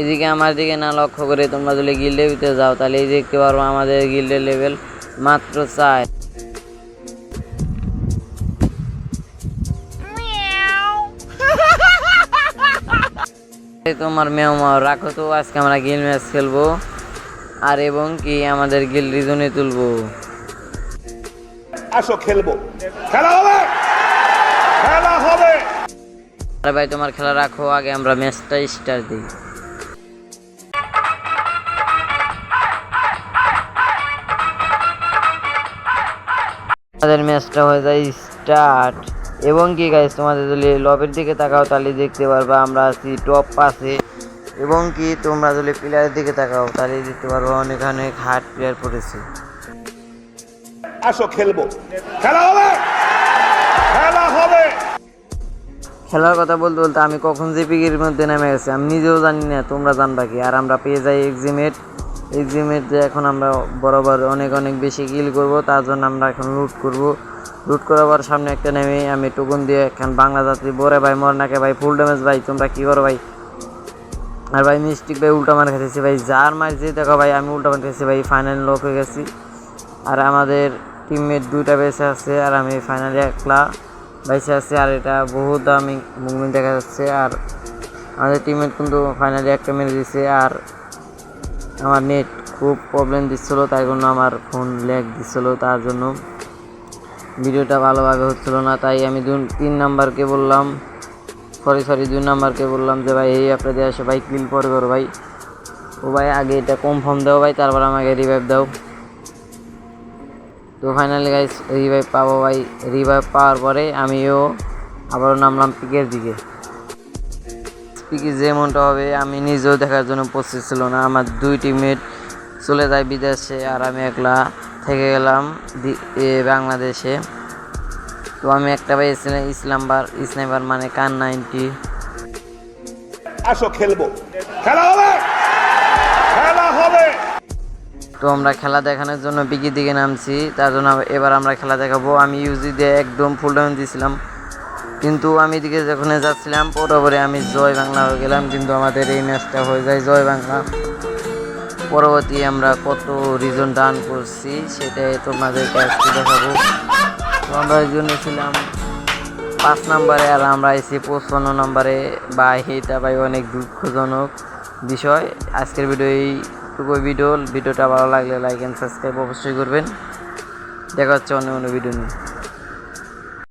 এদিকে আমার দিকে না লক্ষ্য করে তোমরা যদি গিল্ডের ভিতরে যাও তাহলে এই দেখতে পারব আমাদের গিল্ডের লেভেল মাত্র চার। তোমার মেও মাও রাখো তো আজকে আমরা গিল ম্যাচ খেলব। আর এবং কি আমাদের গিল রিজনে তুলবো। আসো খেলব। খেলা হবে! খেলা হবে! আরে ভাই তোমার খেলা রাখো আগে আমরা ম্যাচটা স্টার্ট দিই। আমাদের ম্যাচটা হয়ে যায় স্টার্ট। এবং কি গাইস তোমাদের যদি লবের দিকে তাকাও তাহলে দেখতে পারবা আমরা আছি টপ পাশে। এবং কি তোমরা যদি প্লেয়ারের দিকে তাকাও তাহলে দেখতে পারবা অনেক অনেক হার্ড প্লেয়ার পড়েছে। আসো খেলব। খেলা হবে! খেলা হবে! খেলার কথা বলতে বলতে আমি কখন জেপিকের মধ্যে নেমে গেছি আমি নিজেও জানি না তোমরা জানবা কি। আর আমরা পেয়ে যাই এক্সিমেট এক্সিমেট যে এখন আমরা বরাবর অনেক অনেক বেশি কিল করব, তার জন্য আমরা এখন লুট করব। লুট করার পর সামনে একটা নেমে আমি টুকুন দিয়ে এখন বাংলা যাত্রী, বরে ভাই মরনাকে ভাই ফুল ড্যামেজ ভাই, তোমরা কি করো ভাই? আর ভাই মিস্টিক ভাই, উল্টা মার খেতেছি ভাই, যার মারছি, দেখো ভাই, আমি উল্টা মার খেতেছি ভাই ফাইনাল লক হয়ে গেছি। আর আমাদের টিমমেট দুইটা বেঁচে আছে, আর আমি ফাইনালি একলা বেঁচে আছি, আর এটা বহু দামি মুভমেন্ট দেখা যাচ্ছে। আর আমাদের টিমমেট কিন্তু ফাইনালি একটা মেরে দিছে, আর আমার নেট খুব প্রবলেম দিচ্ছিল, তাই জন্য আমার ফোন ল্যাগ দিচ্ছিল। তার জন্য ভিডিওটা ভালোভাবে হচ্ছিল না। তাই আমি দু- তিন নাম্বারকে বললাম সরি সরি দুই নাম্বারকে বললাম যে, ভাই, এই অ্যাপটা দিয়ে আসো, ভাই কিল পরে করো, ভাই। ও ভাই, আগে এটা কনফার্ম দাও, ভাই, তারপর আমাকে রিভাইভ দাও। তো ফাইনালি গাইস রিভাইভ পাবো, ভাই। রিভাইভ পাওয়ার পরে আমিও আবারও নামলাম পিকের দিকে। পিকে যেমনটা হবে আমি নিজেও দেখার জন্য প্রস্তুত ছিল না। আমার দুই টিমমেট চলে যায় বিদেশে আর আমি একলা থেকে গেলাম বাংলাদেশে। তো আমি একটা ভাই ইসলামবার স্নাইপার মানে কান নাইনটি। আসো খেলব। খেলা হবে! খেলা হবে! তো আমরা খেলা দেখানোর জন্য পিকির দিকে নামছি তার জন্য এবার আমরা খেলা দেখাবো। আমি ইউজি দিয়ে একদম ফুল ডাউন দিয়েছিলাম কিন্তু আমি এদিকে যখন যাচ্ছিলাম, পরে আমি জয় বাংলা হয়ে গেলাম, কিন্তু আমাদের এই ম্যাচটা হয়ে যায় জয় বাংলা। পরবর্তী আমরা কত রিজন ডান করছি, সেটাই তোমাদেরকে আজকে দেখাবো। আমরা জন্য ছিলাম পাঁচ নম্বরে, আর আমরা এসে পঁচপান্ন নম্বরে। বা এটা ভাই অনেক দুঃখজনক বিষয়। আজকের ভিডিও এইটুকু ভিডিও ভিডিওটা ভালো লাগলে লাইক অ্যান্ড সাবস্ক্রাইব অবশ্যই করবেন। দেখা হচ্ছে অন্য অন্য ভিডিও নিয়ে।